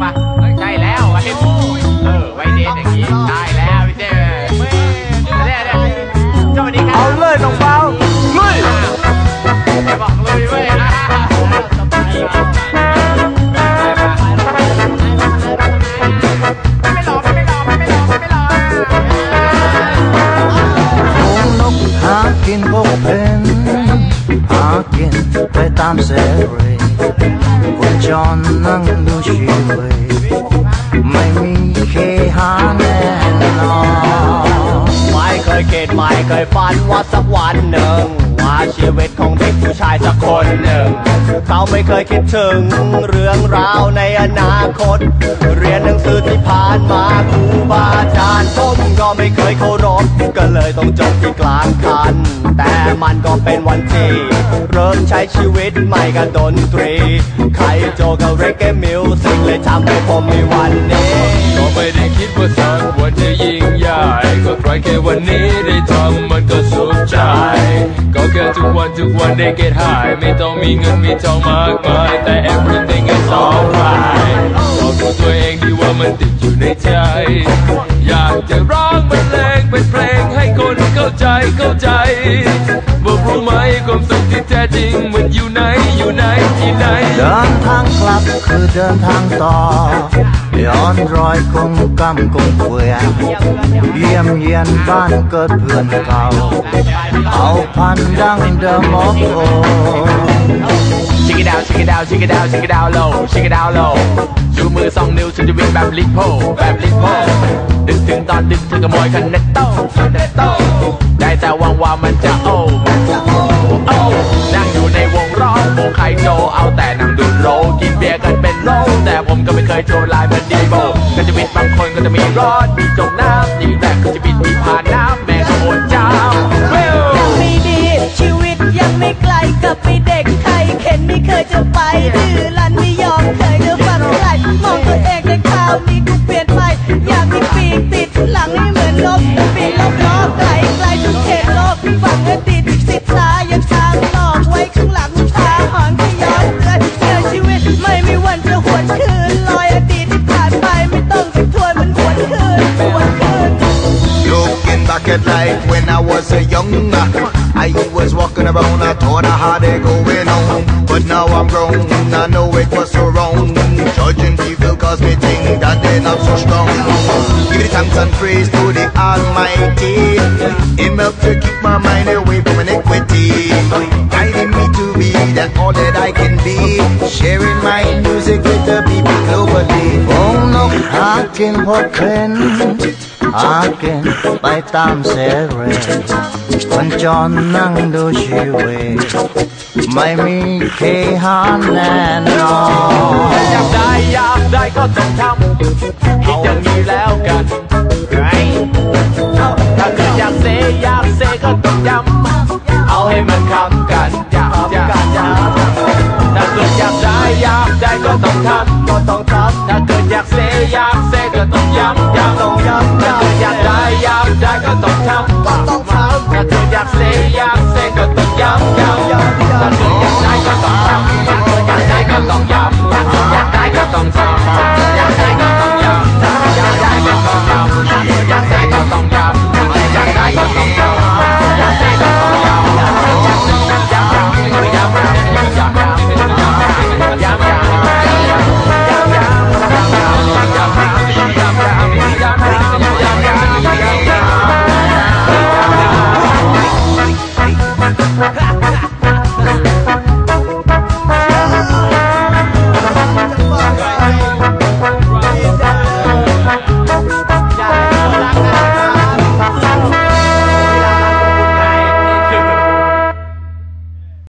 ได้ใช่แล้ววันนี้เออไว้เดทอย่างนี้ได้แล้วพี่เจ้เนี่ยเนี่ยสวัสดีครับเอาเลยน้องเบาลุยไปบอกลุยเว้ยอะไม่รอไม่รอไม่รอไม่รอฝูงนกหากินก็เป็นหากินไปตามเสรี คนจนนั่งดูชีวิตไม่มีเคหาแน่นอนไม่เคยเกตไม่เคยฝันว่าสักวันหนึ่ง ชีวิตของเด็กผู้ชายสักคนหนึ่ง เขาไม่เคยคิดถึงเรื่องราวในอนาคต เรียนหนังสือที่ผ่านมาครูบาอาจารย์ผมก็ไม่เคยเคารพก็เลยต้องจบที่กลางคัน แต่มันก็เป็นวันที่เริ่มใช้ชีวิตใหม่กับดนตรี ใครโจกับเรเกมิวสิกเลยทำให้ผมมีวันนี้ก็ไม่ได้คิดว่าสักวันจะยิ่งใหญ่ก็ใครแค่วันนี้ได้ทำมันก็สุขใจ ก็แค่ทุกวันทุกวันได้ get high ไม่ต้องมีเงินมีทองมากมายแต่ everything is alright บอกตัวตัวเองดีว่ามันติดอยู่ในใจ อยากจะร้องบรรเลงเป็นเพลง ให้คนเข้าใจเข้าใจบอกรู้ไหมความสุขที่แท้จริง มันอยู่ไหนอยู่ไหนที่ไหน เดินทางกลับคือเดินทางต่อย้อนรอยคงกำคงเกวียนเยี่ยมเยียนบ้านเกิดเพื่อนเก่า เอาพันดังเดิมโอ้โหชิคกี้ดาวชิคกี้ดาวชิคกี้ดาวชิคกี้ดาวโลชิคกี้ดาวโลชูมือสองนิ้วฉันจะวิ่งแบบลิโพแบบลิโพดึกถึงตอนดึกเธอขโมยคันเนตโต้คันเนตโต้ได้ แต่วังว่ามันจะโอ้โอ้นั่งอยู่ในวงร้องวงไคโจเอาแต่นั่งดูดโรกินเบียร์กันเป็นโลแต่ผมก็ไม่เคยโจรลายเหมือนดีโบก็จะมีบางคนก็จะมีรอดมีจมน้ pocket life when I was a young I was walking around, I thought I had it going on. But now I'm grown, I know it was so wrong. Judging people cause me think that they're not so strong. Give it thanks and praise to the Almighty. It helped to keep my mind away from iniquity. Guiding me to be that all that I can be. Sharing my music with the people globally. Oh no, I can what friends กินพกเพนหากินไปตามเสรีคนจนนั่งดูชีวิตไม่มีเคหาแน่นอนอยากได้อยากได้ก็ต้องทำคิดอย่างนี้แล้วกัน